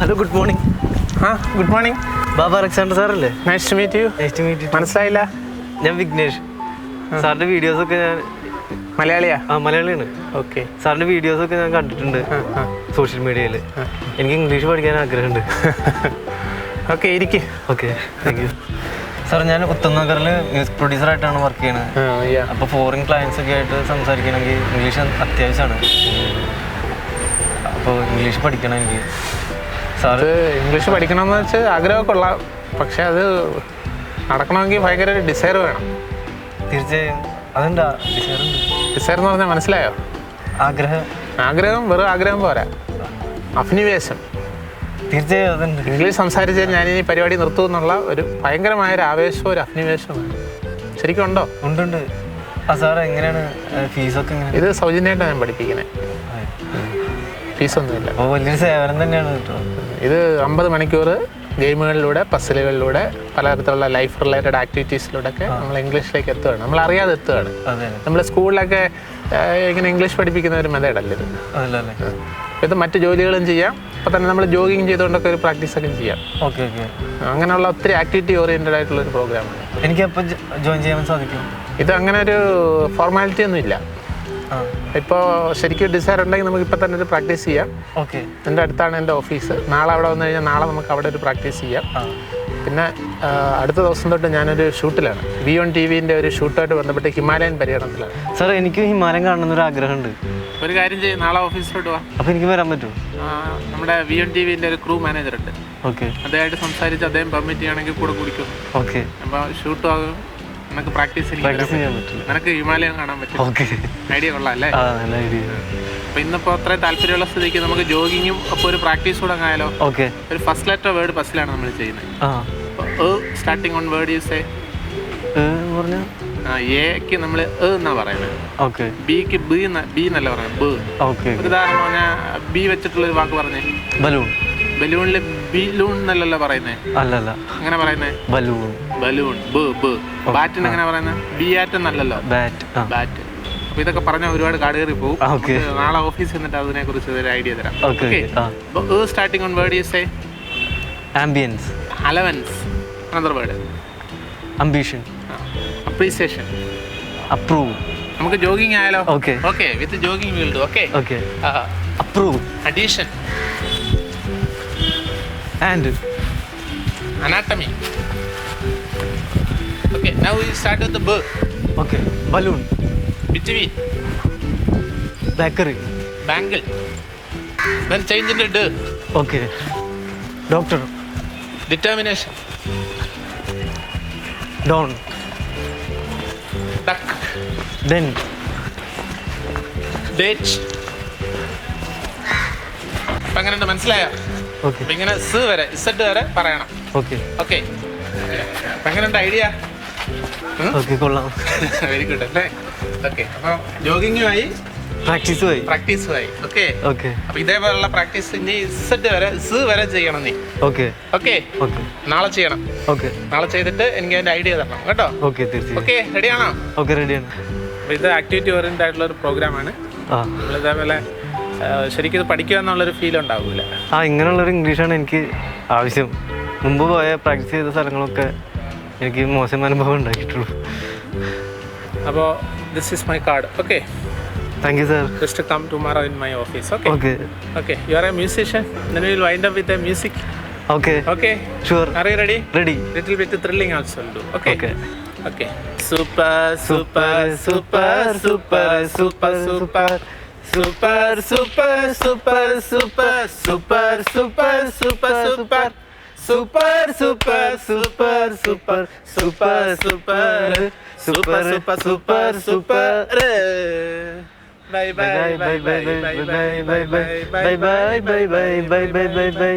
Hello good morning ആ good morning Baba Alexander സാറല്ലേ nice to meet you nice to meet you മനസ്സിലായില്ല? ഞാൻ വിഘ്നേഷ്. സാറിന്റെ വീഡിയോസ് ഒക്കെ ഞാൻ മലയാളിയാ? ആ മലയാളിയാണ്. ഓക്കെ സാറിന്റെ വീഡിയോസ് ഒക്കെ ഞാൻ കണ്ടിട്ടുണ്ട് സോഷ്യൽ മീഡിയയിൽ എനിക്ക് ഇംഗ്ലീഷ് പഠിക്കാൻ ആഗ്രഹമുണ്ട്. ഓക്കെ ഇരിക്കും. ഓക്കെ താങ്ക് യു സാർ ഞാൻ ഉത്തം നഗറിൽ മ്യൂസിക് പ്രൊഡ്യൂസറായിട്ടാണ് വർക്ക് ചെയ്യുന്നത് അപ്പോൾ ഫോറിൻ ക്ലയൻസ് ഒക്കെ ആയിട്ട് സംസാരിക്കണമെങ്കിൽ ഇംഗ്ലീഷ് അത്യാവശ്യമാണ്. അപ്പോൾ ഇംഗ്ലീഷ് പഠിക്കണം എനിക്ക്. സാറ് ഇംഗ്ലീഷ് പഠിക്കണമെന്ന് വെച്ച് ആഗ്രഹമൊക്കെ ഉള്ള പക്ഷെ അത് നടക്കണമെങ്കിൽ ഭയങ്കര ഒരു ഡിസയർ വേണം. തീർച്ചയായും. അതെന്താ ഡിസൈറുണ്ട് ഡിസയർ എന്ന് പറഞ്ഞാൽ മനസ്സിലായോ? ആഗ്രഹം. ആഗ്രഹം വെറും ആഗ്രഹം പോരാ. അഭിനിവേശം. തീർച്ചയായും അതുണ്ട് ഇംഗ്ലീഷ് സംസാരിച്ച് ഞാൻ ഈ പരിപാടി നിർത്തും എന്നുള്ള ഒരു ഭയങ്കരമായ ഒരു ആവേശവും ഒരു അഭിനിവേശവും ശരിക്കും ഉണ്ടോ? ഉണ്ടുണ്ട് ആ സാർ എങ്ങനെയാണ് ഫീസൊക്കെ ഇത് സൗജന്യമായിട്ടാണ് ഞാൻ പഠിപ്പിക്കുന്നത്. ഫീസൊന്നുമില്ല ഓ വലിയൊരു സേവനം തന്നെയാണ് കേട്ടോ. ഇത് അമ്പത് മണിക്കൂർ ഗെയിമുകളിലൂടെ പസിലുകളിലൂടെ പലതരത്തിലുള്ള ലൈഫ് റിലേറ്റഡ് ആക്ടിവിറ്റീസിലൂടെ ഒക്കെ നമ്മൾ ഇംഗ്ലീഷിലേക്ക് എത്തുകയാണ് നമ്മൾ അറിയാതെ എത്തുകയാണ് നമ്മൾ സ്കൂളിലൊക്കെ ഇങ്ങനെ ഇംഗ്ലീഷ് പഠിപ്പിക്കുന്ന ഒരു മെത്തേഡല്ല ഇത്? ഇത് മറ്റ് ജോലികളും ചെയ്യാം. അപ്പോൾ തന്നെ നമ്മൾ ജോഗിങ് ചെയ്തുകൊണ്ടൊക്കെ ഒരു പ്രാക്ടീസ് ഒക്കെ ചെയ്യാം. Okay okay. അങ്ങനെയുള്ള ഒത്തിരി ആക്ടിവിറ്റി ഓറിയന്റഡ് ആയിട്ടുള്ള ഒരു പ്രോഗ്രാമാണ് എനിക്ക് അപ്പോൾ ജോയിൻ ചെയ്യാൻ സാധിക്കും. ഇത് അങ്ങനെ ഒരു ഫോർമാലിറ്റി ഒന്നും ഇല്ല ഇപ്പോൾ ശരിക്കും ഡിസൈർ ഉണ്ടെങ്കിൽ നമുക്ക് ഇപ്പം തന്നെ ഒരു പ്രാക്ടീസ് ചെയ്യാം. ഓക്കെ എന്റെ അടുത്താണ് എന്റെ ഓഫീസ് നാളെ അവിടെ വന്നു കഴിഞ്ഞാൽ നാളെ നമുക്ക് അവിടെ ഒരു പ്രാക്ടീസ് ചെയ്യാം. പിന്നെ അടുത്ത ദിവസം തൊട്ട് ഞാനൊരു ഷൂട്ടിലാണ് വി ഓൺ ടി വിന്റെ ഒരു ഷൂട്ടായിട്ട് ബന്ധപ്പെട്ട് ഹിമാലയൻ പര്യടനത്തിലാണ്. സാർ എനിക്ക് ഹിമാലയം കാണണമെന്നൊരു ആഗ്രഹമുണ്ട്. ഒരു കാര്യം ചെയ്യും നാളെ ഓഫീസിലോട്ട് വാ. അപ്പോൾ എനിക്ക് വരാൻ പറ്റുമോ? നമ്മുടെ വി ഒൺ ടി വിന്റെ ഒരു ക്രൂ മാനേജർ ഉണ്ട്. ഓക്കെ അദ്ദേഹമായിട്ട് സംസാരിച്ച് അദ്ദേഹം പെർമിറ്റ് ചെയ്യുകയാണെങ്കിൽ കൂടെ കുടിക്കും. ഓക്കെ അപ്പോൾ ഷൂട്ടും ആകും. നിനക്ക് പ്രാക്ടീസ് പ്രാക്ടീസ് ചെയ്യാൻ പറ്റില്ല. നിനക്ക് ഹിമാലയം കാണാൻ പറ്റും ഓക്കെ. ഐഡിയ കൊള്ളാം അല്ലേ? ആ നല്ല ഐഡിയ. അപ്പൊ ഇന്നിപ്പോ അത്ര താല്പര്യമുള്ള സ്ഥിതിക്ക് നമുക്ക് ജോഗിങ്ങും അപ്പൊ ഒരു പ്രാക്ടീസ് കൂടെ ആയാലോ? ഓക്കെ. ഒരു ഫസ്റ്റ് ലെറ്റർ വേർഡ് ഫസ്റ്റിലാണ് നമ്മൾ ചെയ്യുന്നത് സ്റ്റാർട്ടിങ് ഓൺ വേർഡ് യൂസ് പറഞ്ഞ? എക്ക് നമ്മൾ എന്നാ പറയുന്നത് ഓക്കെ. ബിക്ക് ബി ബി എന്നല്ല പറയുന്നത് ബി. ഓക്കെ ഉദാഹരണം പറഞ്ഞാൽ ബി വെച്ചിട്ടുള്ള ഒരു വാക്ക് പറഞ്ഞേ. ബലൂൺ. ബലൂണിൽ ബിലൂൺ എന്നല്ലല്ലോ പറയുന്നത് അല്ലല്ല. അങ്ങനെ പറയുന്നേ? ബലൂൺ. ബലൂൺ. ബ് ബ്. ബാറ്റിന് എങ്ങനെ പറയുന്നത് ബിയാറ്റ് എന്നല്ലല്ലോ? Bat bat. അപ്പൊ ഇതൊക്കെ പറഞ്ഞ ഒരുപാട് കാട് കയറി പോകും നാളെ ഓഫീസ് എന്നിട്ട് അതിനെ കുറിച്ച് ഒരു ഐഡിയ തരാം. Okay starting on word use ambience allowance another word ambition appreciation approve നമുക്ക് ജോഗിങ് ആയാലോ? Okay. Okay with jogging wield okay? Okay. Approve addition and anatomy okay now we start with the b Okay, balloon, between bakery, bangle then change into d okay, doctor, determination down, duck then bitch അപ്പൊ എങ്ങനെയുണ്ട് മനസ്സിലായോ അപ്പൊ ഇങ്ങനെ സ് വരെ Z വരെ പറയണം. Okay okay അപ്പൊ എങ്ങനെയുണ്ട് ഐഡിയ? ഓക്കെ കൊള്ളാം. വെരി ഗുഡ് അല്ലേ? ഓക്കെ അപ്പോൾ ജോഗിങ്ങുമായി പ്രാക്ടീസുമായി. പ്രാക്ടീസുമായി. ഓക്കെ ഓക്കെ അപ്പൊ ഇതേപോലുള്ള പ്രാക്ടീസ് ഇനി ഇസഡ് വരെ സ് വരെ ചെയ്യണം നീ. ഓക്കെ ഓക്കെ ഓക്കെ നാളെ ചെയ്യണം. ഓക്കെ നാളെ ചെയ്തിട്ട് എനിക്ക് അതിന്റെ ഐഡിയ തരണം കേട്ടോ? ഓക്കെ തീർച്ചയായും. ഓക്കെ റെഡിയാണോ ഓക്കെ റെഡിയാണ് ഇത് ആക്ടിവിറ്റി ഓറിയന്റഡ് ആയിട്ടുള്ള ഒരു പ്രോഗ്രാമാണ് ആണ്. നമ്മൾ ഇതേപോലെ ശരിക്കും ഇത് പഠിക്കുക എന്നുള്ളൊരു ഫീൽ ഉണ്ടാവില്ല ആ ഇങ്ങനെയുള്ളൊരു ഇംഗ്ലീഷാണ് എനിക്ക് ആവശ്യം. മുമ്പ് പോയ പ്രാക്ടീസ് ചെയ്ത സ്ഥലങ്ങളൊക്കെ എനിക്ക് മോശം അനുഭവം ഉണ്ടാക്കിയിട്ടുള്ളൂ. അപ്പോൾ this is my card okay thank you sir just come tomorrow in my office okay okay okay you are a musician നിലവിൽ wind up with a music okay okay sure are you ready ready little bit thrilling also ഉണ്ട് okay okay okay super super super super super super. Super super super super super super super super super super super super super super super super super super bye bye bye bye bye bye bye bye bye bye bye bye bye bye